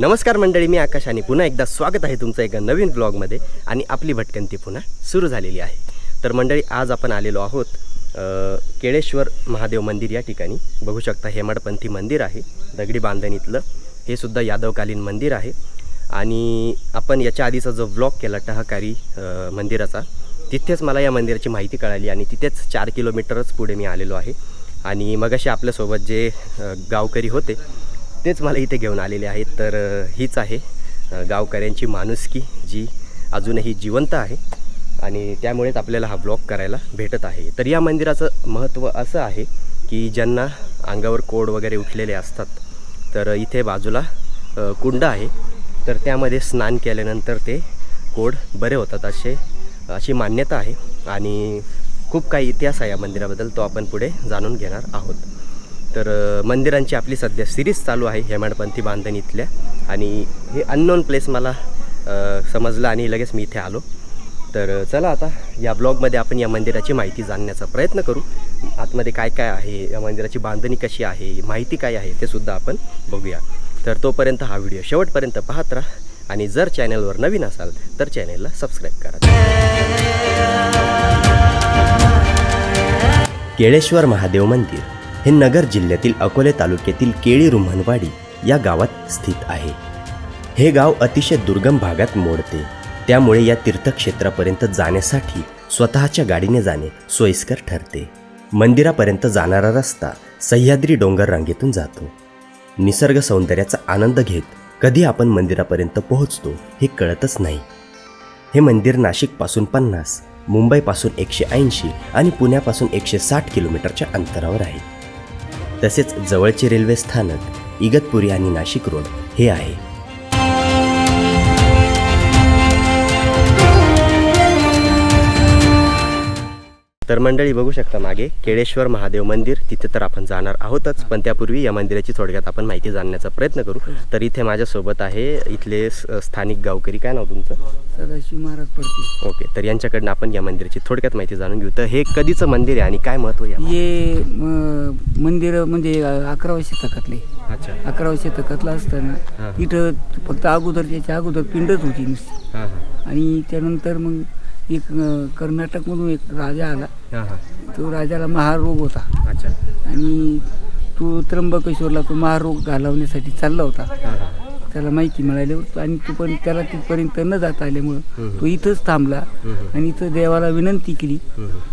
नमस्कार मंडळी मी आकाश आणि पुन्हा एकदा स्वागत आहे तुमचं एका नवीन ब्लॉगमध्ये आणि आपली भटकंती पुन्हा सुरू झालेली आहे. तर मंडळी आज आपण आलेलो आहोत केळेश्वर महादेव मंदिर या ठिकाणी. बघू शकता हेमाडपंथी मंदिर आहे दगडी बांधणीतलं हे सुद्धा यादवकालीन मंदिर आहे. आणि आपण याच्या आधीचा जो ब्लॉग केला टहकारी मंदिराचा तिथेच मला या मंदिराची माहिती कळाली आणि तिथेच चार किलोमीटरच पुढे मी आलेलो आहे. आणि मगाशी आपल्यासोबत जे गावकरी होते तेच मला इथे घेऊन आलेले आहेत. तर हीच आहे गावकऱ्यांची माणुसकी जी अजूनही जिवंत आहे आणि त्यामुळेच आपल्याला हा ब्लॉग करायला भेटत आहे. तर या मंदिराचं महत्त्व असं आहे की ज्यांना अंगावर कोड वगैरे उठलेले असतात तर इथे बाजूला कुंड आहे. तर त्यामध्ये स्नान केल्यानंतर ते कोड बरे होतात असे अशी मान्यता आहे आणि खूप काही इतिहास आहे या मंदिराबद्दल तो आपण पुढे जाणून घेणार आहोत. तर मंदिरांची आपली सध्या सिरीज चालू आहे हेमाडपंथी बांधणी इथल्या. आणि हे अननोन प्लेस मला समजलं आणि लगेच मी इथे आलो. तर चला आता या ब्लॉगमध्ये आपण या मंदिराची माहिती जाणण्याचा प्रयत्न करू. आतमध्ये काय काय आहे या मंदिराची बांधणी कशी आहे माहिती काय आहे ते सुद्धा आपण बघूया. तर तोपर्यंत हा व्हिडिओ शेवटपर्यंत पाहत राहा. आणि जर चॅनलवर नवीन असाल तर चॅनलला सबस्क्राईब करा. केळेश्वर महादेव मंदिर. हे नगर जिल्ह्यातील अकोले तालुक्यातील केळी रुम्हणवाडी या गावात स्थित आहे. हे गाव अतिशय दुर्गम भागात मोडते. त्यामुळे या तीर्थक्षेत्रापर्यंत जाण्यासाठी स्वतःच्या गाडीने जाणे सोयीस्कर ठरते. मंदिरापर्यंत जाणारा रस्ता सह्याद्री डोंगर रांगेतून जातो. निसर्ग सौंदर्याचा आनंद घेत कधी आपण मंदिरापर्यंत पोहोचतो हे कळतच नाही. हे मंदिर नाशिकपासून पन्नास मुंबईपासून एकशे ऐंशी आणि पुण्यापासून एकशे साठ किलोमीटरच्या अंतरावर आहे. तसेच जवळचे रेल्वे स्थानक इगतपुरी आणि नाशिक रोड हे आहे. तर मंडळी बघू शकता मागे केळेश्वर महादेव मंदिर तिथे तर आपण जाणार आहोतच. पण त्यापूर्वी या मंदिराची थोडक्यात आपण माहिती जाणण्याचा प्रयत्न करू. तर इथे माझ्यासोबत आहे इथले स्थानिक गावकरी. काय नाव तुमचं? सदाशिव महाराज पडते ओके तर यांच्याकडनं आपण या मंदिराची थोडक्यात माहिती जाणून घेऊ. तर हे कधीचं मंदिर आहे आणि काय महत्त्व? हे मंदिर म्हणजे अकराव्या शतकातले. अच्छा. अकराव्या शतकातलं. असताना इथं फक्त अगोदर त्याच्या अगोदर पिंडच होती नुसती. आणि त्यानंतर मग एक कर्नाटकमधून एक राजा आला. हां हां. तो राजाला महारोग होता. अच्छा. आणि तो त्र्यंबकेश्वरला तो महारोग घालवण्यासाठी चालला होता. त्याला माहिती मिळाल्यावर आणि तो पण त्याला तिथपर्यंत न जाता आल्यामुळं. तो इथंच थांबला. आणि इथं देवाला विनंती केली.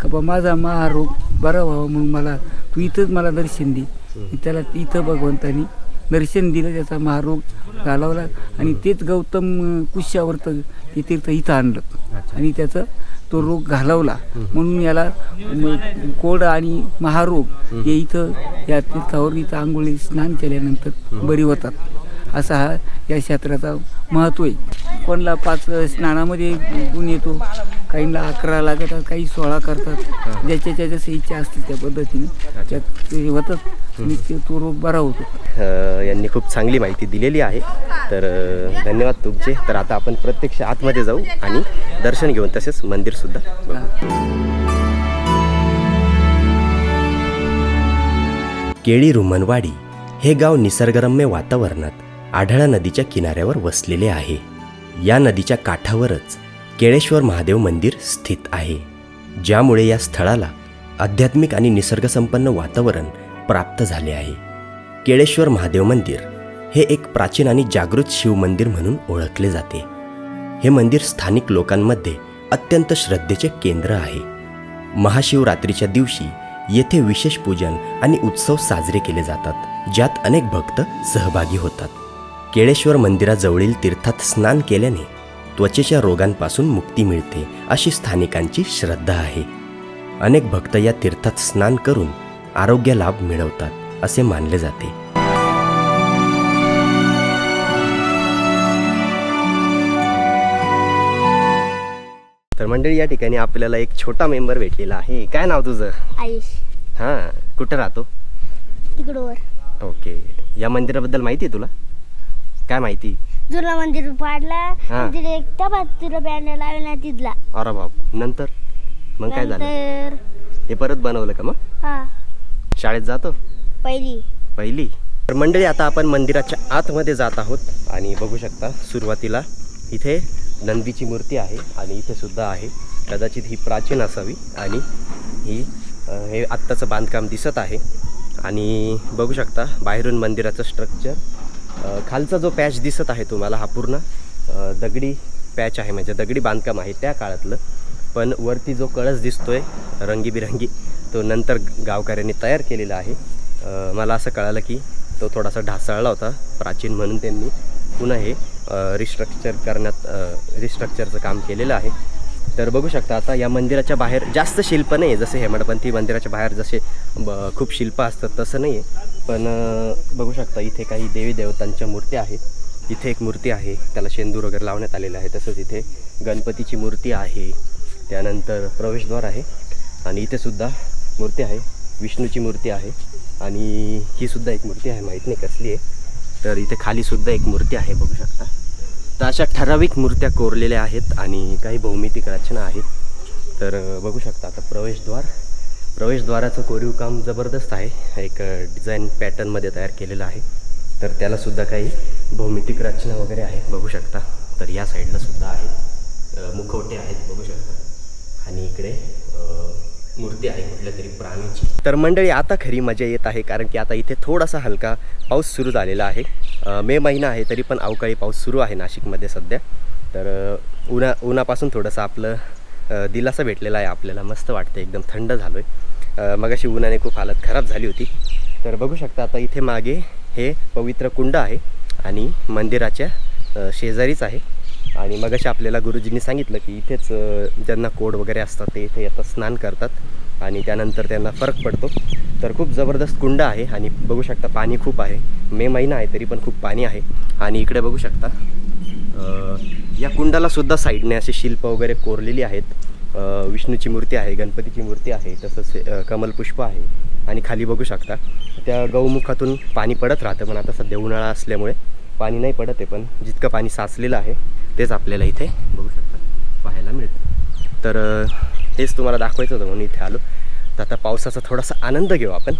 का बा माझा महारोग बरा व्हावा म्हणून मला तू इथंच मला दर्शन दे. त्याला इथं भगवंतानी दर्शन दिलं त्याचा महारोग घालवला आणि तेच गौतम अं, कुशावर्त ते तीर्थ इथं आणलं. आणि त्याचं तो रोग घालवला. म्हणून याला कोड आणि महारोग हे इथं या तीर्थावर इथं आंघोळी स्नान केल्यानंतर बरी होतात. असा हा या क्षेत्राचा महत्त्व आहे. कोणाला पाच स्नानामध्ये गुण येतो काहींना अकरा लागतात काही सोळा करतात. ज्याच्या ज्या जसं इच्छा असते त्या पद्धतीने. त्यात ते होतात. आणि ते तो रोग बरा होतो. यांनी खूप चांगली माहिती दिलेली आहे. तर धन्यवाद तुमचे. तर आता आपण प्रत्यक्ष आतमध्ये जाऊ आणि दर्शन घेऊन तसेच मंदिरसुद्धा बघू. केळी रुमनवाडी हे गाव निसर्गरम्य वातावरणात आढळा नदीच्या किनाऱ्यावर वसलेले आहे. या नदीच्या काठावरच केळेश्वर महादेव मंदिर स्थित आहे ज्यामुळे या स्थळाला आध्यात्मिक आणि निसर्गसंपन्न वातावरण प्राप्त झाले आहे. केळेश्वर महादेव मंदिर हे एक प्राचीन आणि जागृत शिव मंदिर म्हणून ओळखले जाते. हे मंदिर स्थानिक लोकांमध्ये अत्यंत श्रद्धेचे केंद्र आहे. महाशिवरात्रीच्या दिवशी येथे विशेष पूजन आणि उत्सव साजरे केले जातात ज्यात अनेक भक्त सहभागी होतात. केळेश्वर मंदिराजवळील तीर्थात स्नान केल्याने त्वचेच्या रोगांपासून मुक्ती मिळते अशी स्थानिकांची श्रद्धा आहे. अनेक भक्त या तीर्थात स्नान करून आरोग्य लाभ मिळवतात असे मानले जाते. तर मंडळी या ठिकाणी आपल्याला एक छोटा मेंबर भेटलेला आहे. काय नाव तुझं? आयुष. हां कुठं राहतो? तिकडवर ओके. या मंदिराबद्दल माहिती आहे तुला? काय माहिती? जुना मंदिर पाडला. तिथे एक तुला बँड लावला तिथला. अरे बाप. नंतर? मग काय झालं? नंतर? हे परत बनवलं का मग? हा. शाळेत जातो? पहिली. पहिली. तर मंडळी आता आपण मंदिराच्या आतमध्ये जात आहोत आणि बघू शकता सुरुवातीला इथे नंदीची मूर्ती आहे आणि इथे सुद्धा आहे. कदाचित ही प्राचीन असावी आणि ही अ, हे आत्ताचं बांधकाम दिसत आहे. आणि बघू शकता बाहेरून मंदिराचं स्ट्रक्चर खालचा जो पॅच दिसत आहे तुम्हाला हा पूर्ण दगडी पॅच आहे म्हणजे दगडी बांधकाम आहे त्या काळातलं. पण वरती जो कळस दिसतोय रंगीबिरंगी तो नंतर गावकऱ्यांनी तयार केलेला आहे. मला असं कळालं की तो थोडासा ढासळला होता प्राचीन म्हणून त्यांनी पुन्हा हे रिस्ट्रक्चर करण्यात रिस्ट्रक्चरचं काम केलेलं आहे. तर बघू शकता आता या मंदिराच्या बाहेर जास्त शिल्प नाही आहे जसे हेमडपंथी मंदिराच्या बाहेर जसे ब खूप शिल्प असतात तसं नाही आहे पण बघू शकता इथे काही देवी देवतांच्या मूर्त्या आहेत. इथे एक मूर्ती आहे त्याला शेंदूर वगैरे लावण्यात आलेलं आहे तसंच इथे गणपतीची मूर्ती आहे. त्यानंतर प्रवेशद्वार आहे आणि इथे सुद्धा मूर्ती आहे विष्णूची मूर्ती आहे आणि ही सुद्धा एक मूर्ती आहे माहीत नाही कसली आहे. तर इथे खालीसुद्धा एक मूर्ती आहे बघू शकता. तर अशा ठराविक मूर्त्या कोरलेल्या आहेत आणि काही भौमितिक रचना आहेत. तर बघू शकता आता प्रवेशद्वार. प्रवेशद्वाराचं कोरीव काम जबरदस्त आहे. एक डिझाईन पॅटर्नमध्ये तयार केलेलं आहे. तर त्यालासुद्धा काही भौमितिक रचना वगैरे आहे बघू शकता. तर या साईडलासुद्धा आहे आहेत. मुखवटे आहेत बघू शकता. आणि इकडे मूर्ती आहे कुठल्या तरी प्राणीची. तर मंडळी आता खरी मजा येत आहे कारण की आता इथे थोडासा हलका पाऊस सुरू झालेला आहे. मे महिना आहे तरी पण अवकाळी पाऊस सुरू आहे नाशिकमध्ये सध्या. तर उन्हा उन्हापासून थोडंसं आपलं दिलासा भेटलेला आहे आपल्याला. मस्त वाटतं एकदम थंड झालो आहे मगाशी उन्हाने खूप हालत खराब झाली होती. तर बघू शकता आता इथे मागे हे पवित्र कुंड आहे आणि मंदिराच्या शेजारीच आहे. आणि मग अशी आपल्याला गुरुजींनी सांगितलं की इथेच ज्यांना कोड वगैरे असतात ते इथे येतात स्नान करतात. आणि त्यानंतर त्यांना फरक पडतो. तर खूप जबरदस्त कुंड आहे आणि बघू शकता पाणी खूप आहे. मे महिना आहे तरी पण खूप पाणी आहे. आणि इकडे बघू शकता या कुंडाला सुद्धा साईडने असे शिल्प वगैरे कोरलेली आहेत. विष्णूची मूर्ती आहे गणपतीची मूर्ती आहे तसंच कमलपुष्प आहे. आणि खाली बघू शकता त्या गौमुखातून पाणी पडत राहतं पण आता सध्या उन्हाळा असल्यामुळे पाणी नाही पडत आहे पण जितकं पाणी साचलेलं आहे तेच आपल्याला इथे बघू शकता पाहायला मिळतं. तर तेच हेच तुम्हाला दाखवायचं होतं म्हणून इथे आलो. तर आता पावसाचा थोडासा आनंद घेऊ आपण.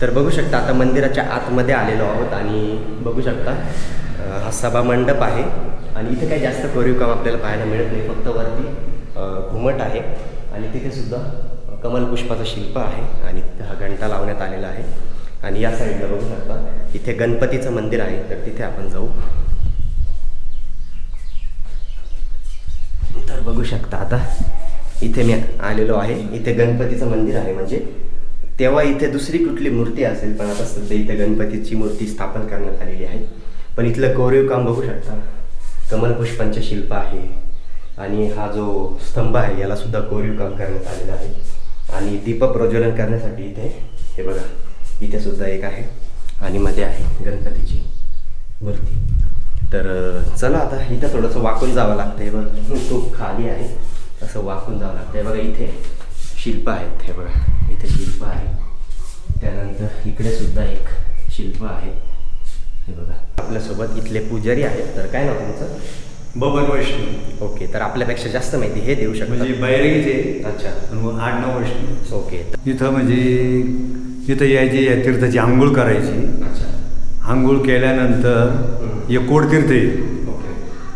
तर बघू शकता आता मंदिराच्या आतमध्ये आलेलो आहोत आणि बघू शकता हा सभा मंडप आहे आणि इथे काही जास्त कोरीव काम आपल्याला पाहायला मिळत नाही. फक्त वरती घुमट आहे आणि तिथे सुद्धा कमलपुष्पाचं शिल्प आहे आणि तिथे हा घंटा लावण्यात आलेला आहे. आणि या साईडला बघू शकता इथे गणपतीचं मंदिर आहे तर तिथे आपण जाऊ. तर बघू शकता आता इथे मी आलेलो आहे. इथे गणपतीचं मंदिर आहे म्हणजे तेव्हा इथे दुसरी कुठली मूर्ती असेल पण आता सध्या इथे गणपतीची मूर्ती स्थापन करण्यात आलेली आहे. पण इथलं कोरीव काम बघू शकता. कमलपुष्पांचे शिल्प आहे आणि हा जो स्तंभ आहे याला सुद्धा कोरीव काम करण्यात आलेलं आहे. आणि दीप प्रज्वलन करण्यासाठी इथे हे बघा इथे सुद्धा एक आहे आणि मध्ये आहे गणपतीची मूर्ती. तर चला आता इथं थोडंसं वाकून जावं लागतं. हे बघा खूप खाली आहे. असं वाकून जावं लागतं. हे बघा इथे शिल्प आहेत हे बघा. इथे शिल्प आहे. त्यानंतर इकडे सुद्धा एक शिल्प आहे. हे बघा. आपल्यासोबत इथले पुजारी आहेत. तर काय नाव तुमचं? बबन वैष्णव. ओके तर आपल्यापेक्षा जास्त माहिती हे देऊ म्हणजे शकता बैरगीचे. अच्छा. मग आडनाव वैष्णव. ओके. इथं म्हणजे इथं यायची या तीर्थाची आंघोळ करायची. अच्छा. आंघोळ केल्यानंतर एक कोड तीर्थ ओके.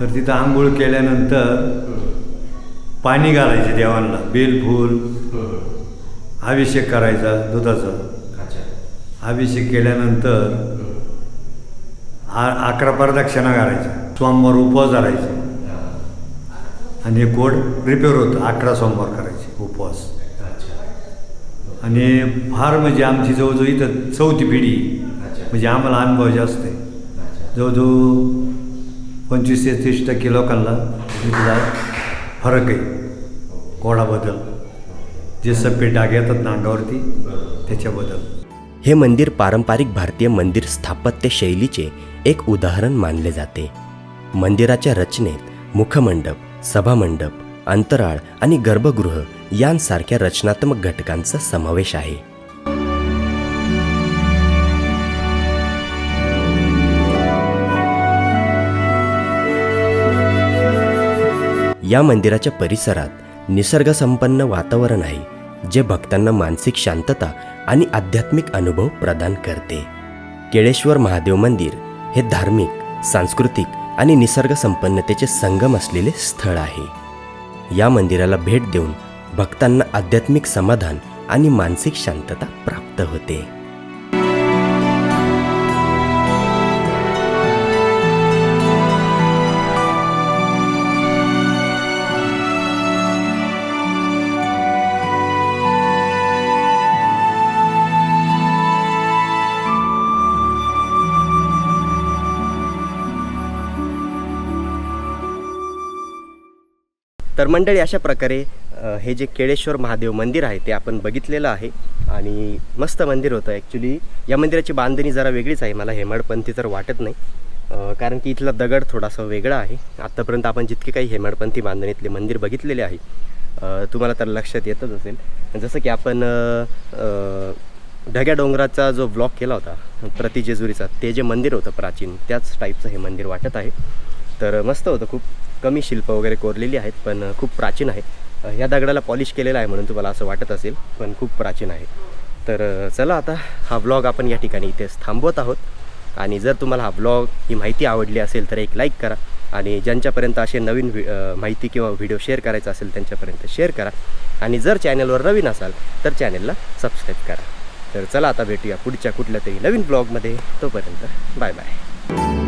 तर तिथं आंघोळ केल्यानंतर पाणी घालायचे देवांना. बेल फूल अभिषेक करायचा दुधाचा. अभिषेक केल्यानंतर आ अकरा प्रदक्षिणा घालायच्या. सोमवार उपवास धरायचे. आणि हे कोड रिपेअर होतं. अकरा सोमवार करायचे उपवास. आणि फार म्हणजे आमची जवळजवळ इथं चौथी पिढी. म्हणजे आम्हाला अनुभव जास्त आहे. जवळजवळ पंचवीस ते तीस टक्के लोकांना फरक आहे. कोडाबद्दल जे सप्पे डाग येतात ना अंगावरती त्याच्याबद्दल. हे मंदिर पारंपरिक भारतीय मंदिर स्थापत्य शैलीचे एक उदाहरण मानले जाते. मंदिराच्या रचनेत मुखमंडप सभामंडप अंतराळ आणि गर्भगृह यांसारख्या रचनात्मक घटकांचा समावेश आहे. या मंदिराच्या परिसरात निसर्गसंपन्न वातावरण आहे जे भक्तांना मानसिक शांतता आणि आध्यात्मिक अनुभव प्रदान करते. केळेश्वर महादेव मंदिर हे धार्मिक सांस्कृतिक आणि निसर्गसंपन्नतेचे संगम असलेले स्थळ आहे. या मंदिराला भेट देऊन भक्तांना आध्यात्मिक समाधान आणि मानसिक शांतता प्राप्त होते. तर मंडळी अशा प्रकारे हे जे केळेश्वर महादेव मंदिर आहे ते आपण बघितलेलं आहे. आणि मस्त मंदिर होतं. ॲक्च्युली या मंदिराची बांधणी जरा वेगळीच आहे. मला हेमाडपंथी तर वाटत नाही. कारण की इथला दगड थोडासा वेगळा आहे. आत्तापर्यंत आपण जितके काही हेमाडपंथी बांधणीतले मंदिर बघितलेले आहे तुम्हाला तर लक्षात येतच असेल. जसं की आपण ढग्या डोंगराचा जो ब्लॉक केला होता प्रति जेजुरीचा ते जे मंदिर होतं प्राचीन त्याच टाईपचं हे मंदिर वाटत आहे. तर मस्त होतं खूप. कमी शिल्प वगैरे कोरलेली आहेत पण खूप प्राचीन आहे ह्या दगडाला पॉलिश केलेलं आहे म्हणून तुम्हाला असं वाटत असेल पण खूप प्राचीन आहे. तर चला आता हा ब्लॉग आपण या ठिकाणी इथेच थांबवत आहोत. आणि जर तुम्हाला हा ब्लॉग ही माहिती आवडली असेल तर एक लाईक करा. आणि ज्यांच्यापर्यंत असे नवीन व्हि माहिती किंवा व्हिडिओ शेअर करायचा असेल त्यांच्यापर्यंत शेअर करा. आणि जर चॅनलवर नवीन असाल तर चॅनलला सबस्क्राईब करा. तर चला आता भेटूया पुढच्या कुठल्या तरी नवीन ब्लॉगमध्ये तोपर्यंत बाय बाय